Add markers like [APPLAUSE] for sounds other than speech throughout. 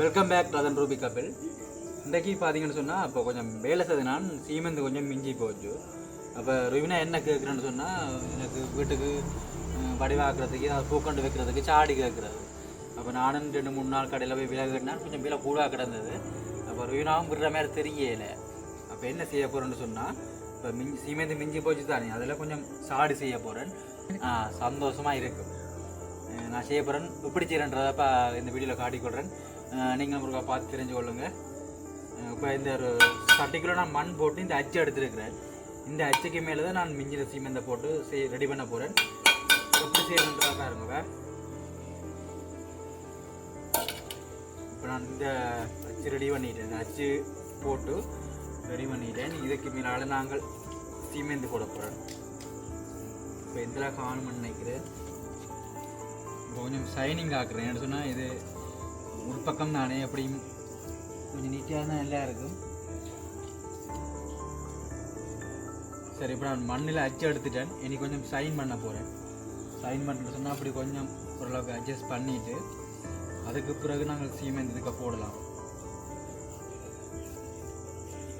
Welcome back Ratan Ruby Kapil இன்றைக்கு பார்த்தீங்கன்னு சொன்னால் இப்போ கொஞ்சம் வேலை செய்தனான் சீமெந்து கொஞ்சம் மிஞ்சி போச்சு. அப்போ ருவினா என்ன கேட்குறேன்னு சொன்னால் எனக்கு வீட்டுக்கு வடிவாக்குறதுக்கு அதை பூக்கண்டு வைக்கிறதுக்கு சாடி கேட்குறது அப்போ நானும் ரெண்டு மூணு நாள் கடையில் போய் விலை கட்டினா கொஞ்சம் விலை கூடாக கிடந்தது. அப்போ ருவினாவும் விடுற மாதிரி தெரியல. அப்போ என்ன செய்ய போகிறேன்னு சொன்னால் இப்போ மிஞ்சி சீமெந்து மிஞ்சி போச்சு தானே அதில் கொஞ்சம் சாடி செய்ய போகிறேன் சந்தோஷமாக இருக்கும் நான் செய்ய போகிறேன் எப்படி செய்கிறேன்றதை இப்போ இந்த வீடியோவில் காட்டிக்கொள்கிறேன் நீங்களும் ஒருக்கா பார்த்து தெரிஞ்சு கொள்ளுங்கள் இப்போ இந்த ஒரு சட்டிக்குள்ள நான் மண் போட்டு இந்த அச்சு எடுத்துருக்கிறேன் இந்த அச்சுக்கு மேலே தான் நான் மிஞ்சின சீமெந்தை போட்டு செய் ரெடி பண்ண போகிறேன் எப்படி செய்யணுன்றதா பாருங்க இப்போ நான் இந்த அச்சு ரெடி பண்ணிட்டேன். இந்த அச்சு போட்டு ரெடி பண்ணிட்டேன். இதுக்கு மேலால் நாங்கள் சீமெந்து போட போகிறோம் இப்போ இதில் காணும் நினைக்கிறேன். இப்போ கொஞ்சம் ஷைனிங் ஆக்குறேன். என்ன சொன்னால் இது உள்பக்கம் தானே எப்படியும் கொஞ்சம் நீட்டாக தான் நல்லா இருக்கும். சரி இப்போ நான் மண்ணில் அச்சு எடுத்துட்டேன். இனி கொஞ்சம் சைன் பண்ண போகிறேன் சைன் பண்ணுறது சொன்னால் அப்படி கொஞ்சம் ஓரளவுக்கு அட்ஜஸ்ட் பண்ணிவிட்டு அதுக்கு பிறகு நாங்கள் சீமெண்ட் இதுக்கு போடலாம்.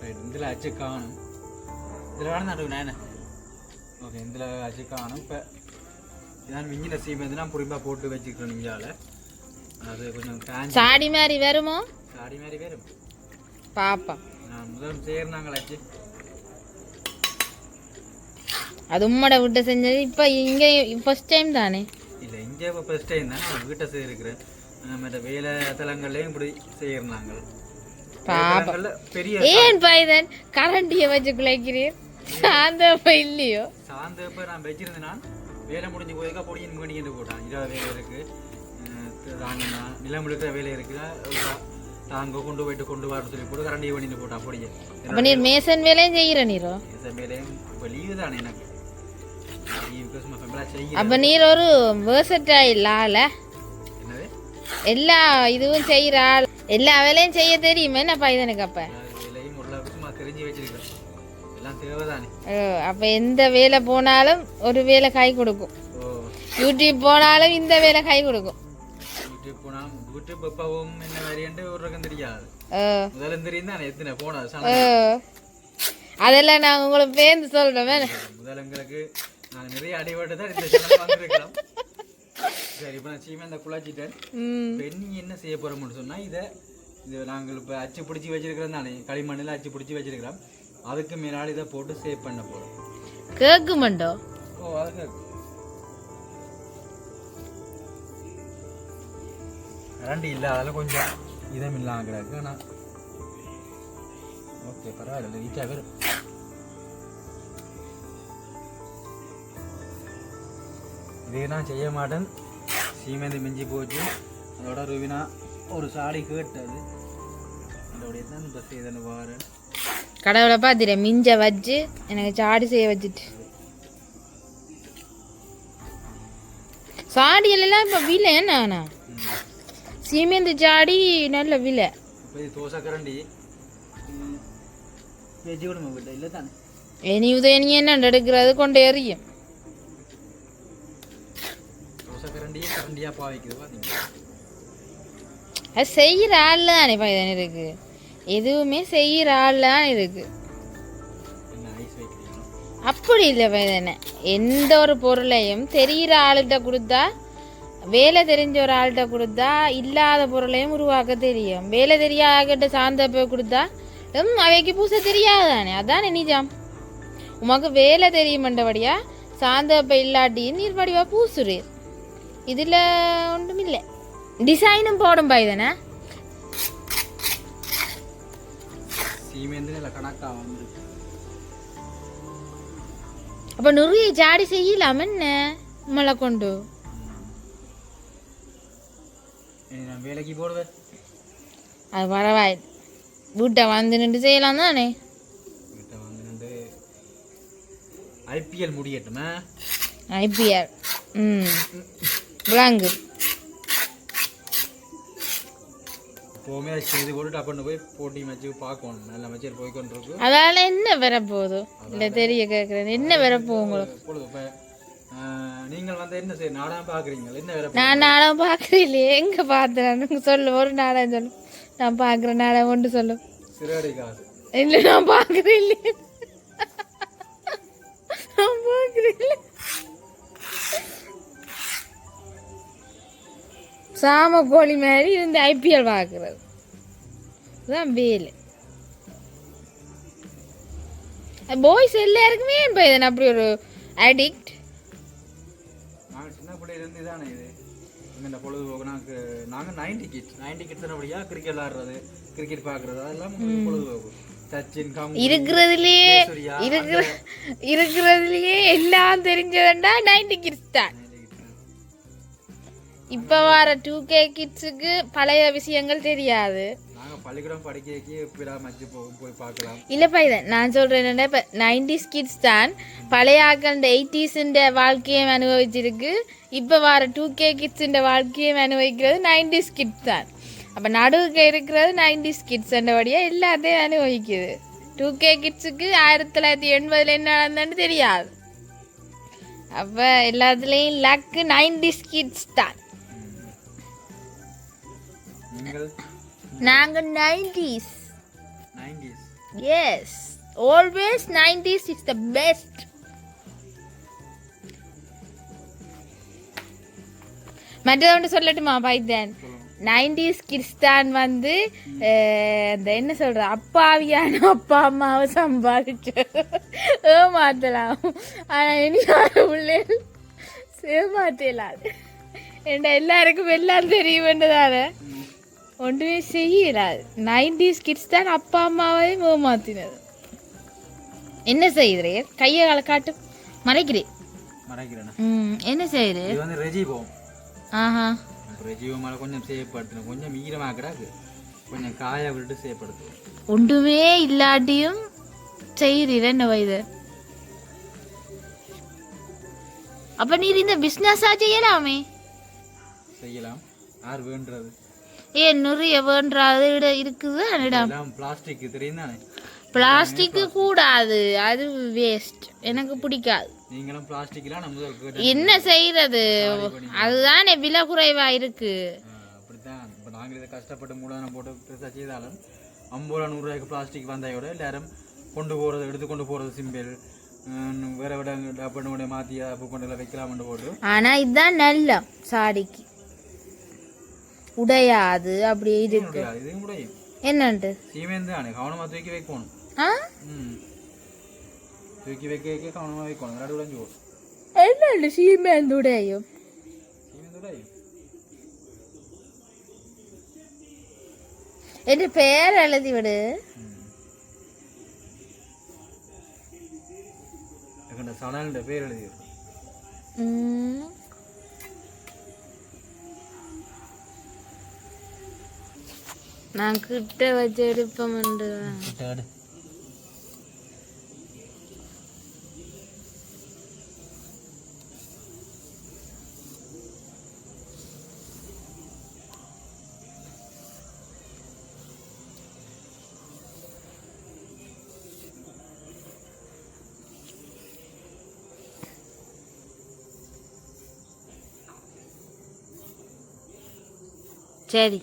ரைட் இதில் அச்சு காணும். இதில் வேணும் நடுவு ஓகே இதில் அச்சு காணும். இப்போ இதான் மிஞ்சின சீமெண்ட் நான் புரிம்பாக போட்டு வச்சுக்கிறேன் இஞ்சால அது கொஞ்சம் காஞ்சி சாடி மாதிரி வருமோ? சாடி மாதிரி வரும். பாப்பா. முதல் சேர்னாங்களாச்சு அது உம்மட விட்டு செஞ்சது. இப்போ இங்கே ஃபர்ஸ்ட் டைம் தானே? இல்லை இங்கே இப்போ ஃபஸ்ட் டைம் தான். வீட்டை செய்யிருக்கிறேன் மற்ற வேலை தலங்கள்லையும் இப்படி தலங்கள்ல பெரிய ஏன் பைதன் கரண்டியை வச்சு குலைக்கிறீர்? சாந்தப்ப இல்லையோ? சார்ந்த இப்போ நான் வச்சிருந்தேன் நான் வேலை முடிஞ்சு போயிருக்கா பொடியின் மீடிக்கிட்டு போட்டான். இரவு வேலை இருக்குது தாங்கன்னா நிலம் இருக்கிற வேலை இருக்குதா? தாங்க கொண்டு போயிட்டு கொண்டு வர சொல்லி போட்டு கரண்டி பண்ணிட்டு போட்டான் பொடியை அப்போ நீர் மேசன் வேலையும் செய்கிற நீரோ? இந்த வேலையும் இப்போ லீவு தானே எனக்கு. அப்போ நீர் ஒரு வேர்சட்டாயில் ஆள எல்லா இதுவும் செய்கிற எல்லா வேலையும் செய்ய தெரியுமே? என்ன பைதனுக்கு அப்போ? அப்போ எந்த வேலை போனாலும் ஒரு வேலை கை கொடுக்கும். யூடியூப் போனாலும் இந்த வேலை கை கொடுக்கும். யூடியூப் போனால் யூடியூப் எப்பவும் என்ன மாதிரின்ட்டு ஒரு ரகம் தெரியாது முதல்ல தெரியும் தானே எத்தனை போனது அதெல்லாம் நாங்கள் உங்களுக்கு பேர்ந்து சொல்கிறோம் முதல்ல எங்களுக்கு நான் நிறைய அடிபட்டு தான் இந்த சேனல் வந்திருக்கலாம் சரி இப்போ நான் சீமை இந்த குழாச்சிட்டேன் நீ என்ன செய்ய போகிறோம்னு சொன்னால் இதை இது நாங்கள் இப்போ அச்சு பிடிச்சி வச்சிருக்கிறோம் தானே களிமண்ணில் அச்சு பிடிச்சி வச்சிருக்கிறோம் அதுக்கு மேலால் இதை போட்டு சேவ் பண்ண போகிறோம் கேட்குமண்டோ ஓ அதுக்கு கரண்டி இல்லை அதில் கொஞ்சம் இதம் இல்லாமல் கிடக்கு ஆனால் ஓகே பரவாயில்ல ரீச்சாக வரும் இதே நான் செய்ய மாட்டேன். சீமேந்து மிஞ்சி போச்சு. அதோட ருவினா ஒரு சாடி கேட்டது. அதோடைய தான் இப்போ செய்தனு வாரேன் கடவுளை பார்த்துட்டு மிஞ்ச வச்சு எனக்கு சாடி செய்ய வச்சுட்டு. சாடியெல்லாம் இப்போ விலை என்ன சீமேந்து சாடி நல்ல விலை. இப்போ இனி உதயனி என்ன எடுக்கிறது கொண்டு பார்த்தீங்க அது செய்கிற ஆள் தானே பையன் இருக்கு எதுவுமே செய்கிற ஆள் தான் இருக்கு அப்படி இல்லை பையனை எந்த ஒரு பொருளையும் தெரிகிற ஆள்கிட்ட கொடுத்தா வேலை தெரிஞ்ச ஒரு ஆள்கிட்ட கொடுத்தா இல்லாத பொருளையும் உருவாக்க தெரியும். வேலை தெரியாத ஆகிட்ட சார்ந்த போய் கொடுத்தா அவைக்கு பூச தெரியாதானே? அதானே நிஜம். உமக்கு வேலை தெரியுமன்றபடியா சாந்தப்ப இல்லாட்டி நீர் வடிவா பூசுறீர். இதில் ஒன்றும் இல்லை டிசைனும் போடும் கணக்காக வந்துருக்கு. அப்போ நிறைய ஜாடி செய்யலாம் என்ன மழை கொண்டு நான் வேலைக்கு போடுவேன் அது பரவாயில்ல வீட்டை வந்து நின்று செய்யலாம் தானே வீட்டை வந்து நின்று ஐபிஎல் முடியட்டுமா ஐபிஆர் ம் விளாங்கு எப்போவுமே செய்து போட்டு டப்புன்னு போய் போட்டி மேட்ச்சு பார்க்கணும் நல்ல மேட்சர் போய் கொண்டிருக்கு அதால என்ன வரப்போகுது இல்லை தெரிய கேட்குறேன் என்ன வரப்போகுது உங்களுக்கு நீங்கள் வந்து என்ன செய்ய நாடகம் பார்க்குறீங்க என்ன வேலை நான் நாடகம் பார்க்குறேன் இல்லையே எங்கே பார்த்தேன் சொல்லு ஒரு நாடகம் சொல்லு. நான் பார்க்குற நாடகம் ஒன்று சொல்லு. சிறுவடை காசு இல்லை நான் பார்க்குறேன் இல்லையே நான் பார்க்குறேன் இல்லை சாம கோழி மாதிரி இருந்து ஐபிஎல் பார்க்குறது. இதுதான் வேலை. பாய்ஸ் எல்லாருக்குமே இப்போ இதன் அப்படி ஒரு அடிக்ட் நாங்கள் சின்ன பிள்ளையிலேருந்து இதானே இது. இந்த பொழுதுபோக்கு நாங்கள் நாங்கள் நைன்டி கிட்ஸ் நைன்டி கிட்ஸ் அப்படியா கிரிக்கெட் விளாடுறது கிரிக்கெட் பார்க்குறது அதெல்லாம் பொழுதுபோக்கு. சச்சின் இருக்கிறதுலயே இருக்கிற இருக்கிறதுலயே எல்லாம் தெரிஞ்சதுண்டா நைன்டி கிட்ஸ் தான். 90 kids தான். இப்ப வர டூ கே கிட்ஸுக்கு பழைய விஷயங்கள் தெரியாது. பள்ளிக்கூடம் படிக்க எப்படா மச்சு போய் பார்க்கலாம். இல்லப்பா இதை நான் சொல்றேன் என்னன்னா இப்ப நைன்டிஸ் கிட்ஸ் தான் பழைய ஆக்கள் இந்த எயிட்டிஸுன்ற வாழ்க்கையும் அனுபவிச்சிருக்கு. இப்ப வர டூ கே கிட்ஸுன்ற வாழ்க்கையும் அனுபவிக்கிறது நைன்டிஸ் கிட்ஸ் தான். அப்ப நடுவுக்கு இருக்கிறது நைன்டிஸ் கிட்ஸ்ன்றபடியா எல்லாத்தையும் அனுபவிக்குது. டூ கே கிட்ஸுக்கு ஆயிரத்தி தொள்ளாயிரத்தி எண்பதுல என்ன நடந்ததுன்னு தெரியாது. அப்ப எல்லாத்துலேயும் லக்கு நைன்டிஸ் கிட்ஸ் தான். நீங்கள்? நாங்கள் nineties nineties yes always nineties is the best மற்றது ஒன்று சொல்லட்டுமா பைத்தன் நைன்டிஸ் கிட்ஸ் தான் வந்து இந்த என்ன சொல்ற அப்பாவியான அப்பா அம்மாவை சம்பாதிச்சு ஏமாத்தலாம். ஆனால் இனி வர பிள்ளைகள் ஏமாத்தலாது. ஏண்டா எல்லாருக்கும் எல்லாம் தெரிய வேண்டதால ஒன்றுமே செய்யலாது நைன்டிஸ் கிட்ஸ் தான் அப்பா அம்மாவையும் ஏமாத்தினது. என்ன செய்யுறே கையை காலை காட்டு. மறைக்கிறேன். என்ன செய்யுது? இது வந்து ரெஜிபோம் ஆஹா. ரெஜிபோ மேலே கொஞ்சம் சேவப்படுத்தணும் கொஞ்சம் ஈரமாக்குறாக்கு கொஞ்சம் காய விட்டு சேவப்படுத்தணும் ஒன்றுமே இல்லாட்டியும் செய்கிறீர் என்ன இது அப்ப நீர் இந்த பிஸ்னஸா செய்யலாமே? செய்யலாம். யார் வேண்டுறது? ஏன் நிறைய வேண்டாது இட இருக்குது இடம் பிளாஸ்டிக் கூடாது. அது வேஸ்ட் எனக்கு பிடிக்காது. என்ன செய்யறது அதுதானே விலை குறைவா இருக்கு. நாங்கள் இதை கஷ்டப்பட்டு மூலதனம் போட்டு பெருசாக செய்தாலும் ஐம்பது ரூபா நூறுரூவாய்க்கு பிளாஸ்டிக் வந்தையோட எல்லாரும் கொண்டு போகிறது எடுத்து கொண்டு போகிறது சிம்பிள் வேற விட டப்பன்னு கொண்டு மாற்றி அப்போ கொண்டு வைக்கலாம்னு போட்டு. ஆனா இதுதான் நல்ல சாடிக்கு. உடையாது அப்படி இருக்கு. என்னன்ட்டு? சீமேந்து தானே கவனமாக தூக்கி வைக்கணும். ஆ? தூக்கி வைக்க வைக்க கவனமாக வைக்கணும். விளையாடு விளைஞ்சு போகும். என்னண்டு சீமேந்து உடையும்? சீமேந்து உடையும். எழுதி விடு. எங்கள்ட சடல்ன்ற பேர் நான் கிட்ட வச்சு எடுப்பேன் சரி.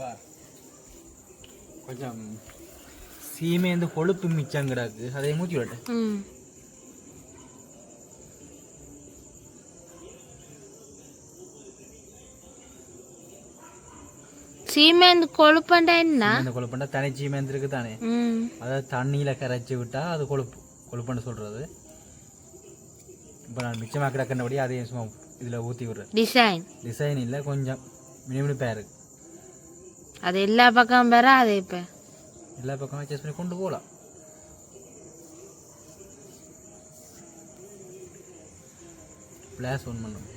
பார். கொஞ்சம் சீமேந்து கொழுப்பு மிச்சம் கிடக்கு அதை மூச்சு விடட்டேன். சீமேந்து கொழுப்பண்டா என்ன? இந்த கொழுப்புண்டா. தனி சீமேந்து இருக்கு தானே. அதாவது தண்ணியில் கரைச்சி விட்டா அது கொழுப்பு. கொழுப்புன்னு சொல்கிறது இப்போ நான் மிச்சமாக கிடக்கின்றபடி அதையும் சும்மா இதில் ஊற்றி விடுறேன். டிசைன் டிசைன் இல்லை கொஞ்சம் மினிமினிப்பாக இருக்கு. அது எல்லா பக்கம் வராது இப்போ? எல்லா பக்கமும் அட்ஜஸ்ட் பண்ணி கொண்டு போகலாம் ஃப்ளாஷ் ஒன் பண்ணணும்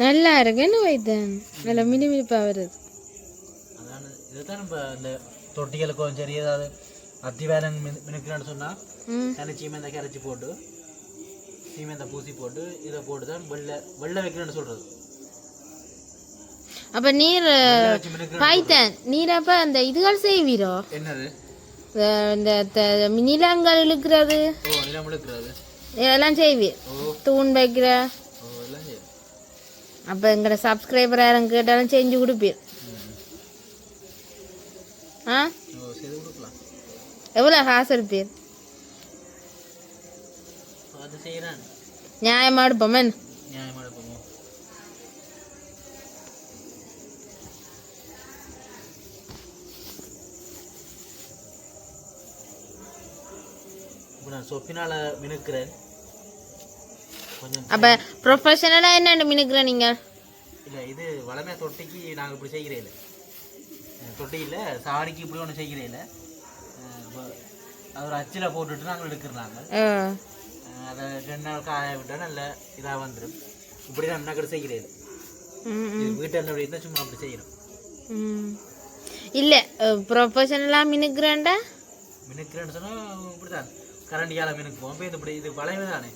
நல்லா இருக்கு. என்ன வைத்தேன் நல்ல மினிமினிப்பாக வருது. அதான். இதுதான் நம்ம இந்த தொட்டிகளுக்கும் சரி ஏதாவது அத்திவேலன் மினுக்குன்னு சொன்னால் ம். தனி சீமெந்தை கரைச்சி போட்டு சீமெந்தை பூசி போட்டு இதை போட்டு தான் வெள்ளை வெள்ளை வைக்கிறேன்னு சொல்கிறது அப்ப நீர் பாய்த்தேன். நீர் அப்ப அந்த இதுகள் செய்வீரோ? என்னது? இந்த நிலங்கள் இழுக்கிறது. இதெல்லாம் செய்வீர். தூண் வைக்கிற அப்போ எங்களோட சப்ஸ்கிரைபர் யாரும் கேட்டாலும் செஞ்சு கொடுப்பீர். ஆ? எவ்வளோ காசு இருப்பீர் நியாயமாக எடுப்போமே நான் சொப்பினால் மினுக்கிறேன். அப்போ ப்ரொஃபஷனலாக என்னென்னு மினுக்குற நீங்கள் இல்லை இது வளமே தொட்டிக்கு நாங்கள் இப்படி செய்கிறே இல்லை. தொட்டியில் சாடிக்கு இப்படி ஒன்று செய்கிறே இல்லை. அது ஒரு அச்சில் போட்டுட்டு நாங்கள் எடுக்கிறோம் ஆ. அதை ரெண்டு நாள் காய விட்டால் நல்ல இதாக வந்துடும் இப்படி தான் நாங்கள் செய்கிறேன் இது வீட்டில் அப்படி இருந்தால் சும்மா அப்படி செய்கிறோம் இல்லை ப்ரொஃபஷனலாக மினுக்குறேன்டா? மினுக்கிறேன்னு சொன்னால் இப்படி தான் கரண்டியால் மினுக்குவோம் இப்போ இது இப்படி இது வளைவு தானே?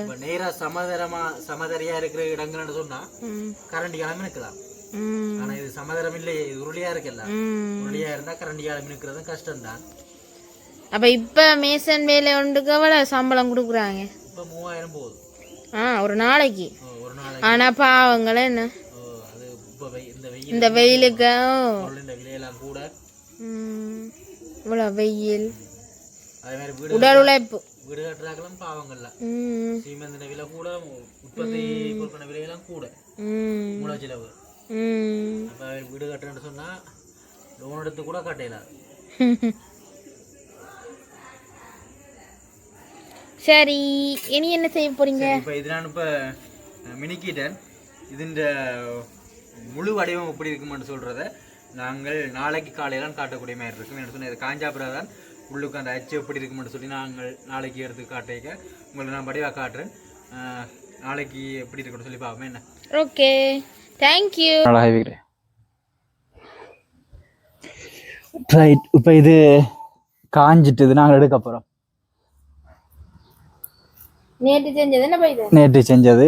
இப்போ நேராக சமதரமாக சமதரையாக இருக்கிற இடங்கள்னு சொன்னால் ம். கரண்டியால் மினுக்கலாம் ம். ஆனால் இது சமதரம் இல்லையே இது உருளியாக இருக்குல்ல. ம். உருளியாக இருந்தால் கரண்டியால் மினுக்கிறதும் கஷ்டம்தான். அப்போ இப்போ மேசன் வேலை ஒன்றுக்கு எவ்வளோ சம்பளம் கொடுக்குறாங்க? இப்போ மூவாயிரம் போகுது. ஆ ஒரு நாளைக்கு. ஓ, ஒரு நாளைக்கு. ஆனால் பாவங்களே என்ன? இந்த வெயில் இந்த வெயிலுக்கு? பொருள் இந்த விலையெல்லாம் கூட. ம், இவ்வளோ வெயில். உடல் உழைப்பு. வீடு கட்டுறாக்கெல்லாம் பாவங்கள்ல ம். சீமெந்தின விலை கூட உற்பத்தி பொருட்கள விலையெல்லாம் கூட. மூல செலவு. அப்போ வீடு கட்டுறேன்னு சொன்னால் லோன் எடுத்து கூட கட்டையில [LAUGHS] சரி இனி என்ன செய்ய போறீங்க? இப்போ இது நான் இப்போ மினிக்கிட்டேன். இதுன்ற முழு வடிவம் எப்படி இருக்குமென்னு சொல்கிறத நாங்கள் நாளைக்கு காலையில காட்டக்கூடிய மாதிரி இருக்கும். என்ன சொன்னால் இது காஞ்சாபுரா தான். உள்ளுக்கு அந்த அச்சு எப்படி இருக்குமென்னு சொல்லி நாங்கள் நாளைக்கு எடுத்து காட்டிக்க. உங்களுக்கு நான் வடிவாக காட்டுறேன். நாளைக்கு எப்படி இருக்குன்னு சொல்லி பார்ப்போம். என்ன? ஓகே. தேங்க்யூ ரைட் இப்போ இது காஞ்சிட்டுது. நாங்கள் எடுக்க போகிறோம் நேற்று செஞ்சது என்ன போயிது நேற்று செஞ்சது.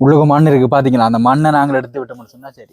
உள்ளுக்கு மண் இருக்கு. பாத்தீங்களா? அந்த மண்ணை நாங்கள் எடுத்து விட்டோம்னு சொன்னா சரி.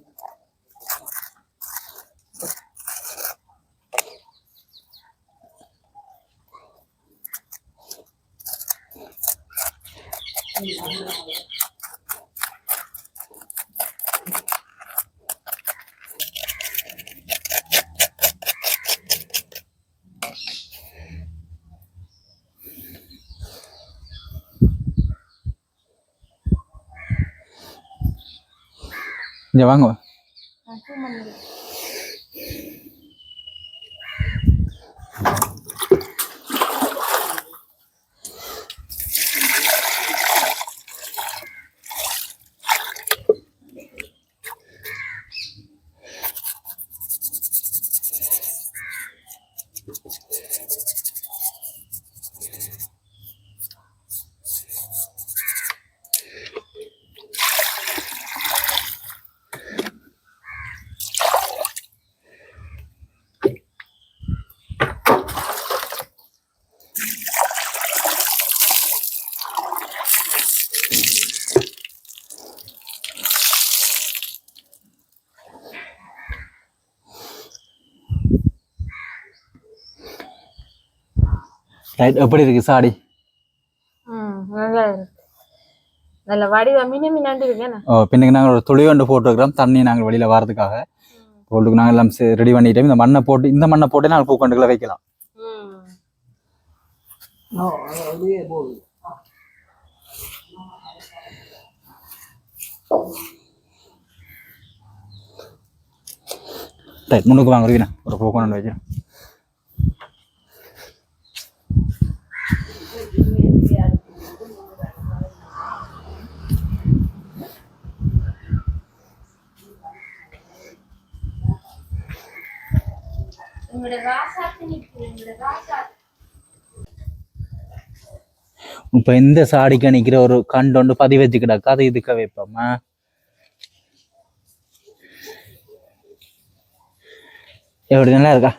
இங்க வாங்க ரைட் எப்படி இருக்கு? சாடி. ம் நல்லா இருக்கு. நல்ல வடிவா மினி மின்னாண்டு இருக்கேண்ணா ஓ பின்னுக்கு நாங்கள் ஒரு துளி கொண்டு போட்டுருக்கிறோம். தண்ணி நாங்கள் வெளியில் வரதுக்காக போட்டுக்கு நாங்கள் எல்லாம் ரெடி பண்ணிட்டோம். இந்த மண்ணை போட்டு இந்த மண்ணை போட்டு நாங்கள் பூக்கண்டுகளை வைக்கலாம். முன்னுக்கு வாங்க ஒரு பூ கொண்டு இப்போ இந்த சாடிக்கு நிற்கிற ஒரு கண்டு ஒன்று பதிவு வச்சு கிடக்கு. அதை இதுக்க வைப்போமா? எப்படி நல்லா இருக்கா?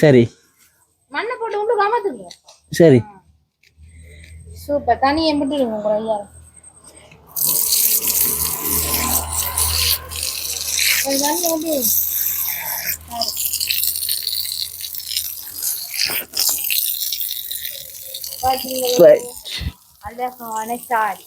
சரி. மண்ணை போட்டு உங்களுக்கு அமர்த்துங்க சரி. சூப்பர். தனியை விட்டுடுங்க உங்களை ஐயா. ஒரு தண்ணி வந்து பார்த்தீங்களா ரைட் அழகான சாரி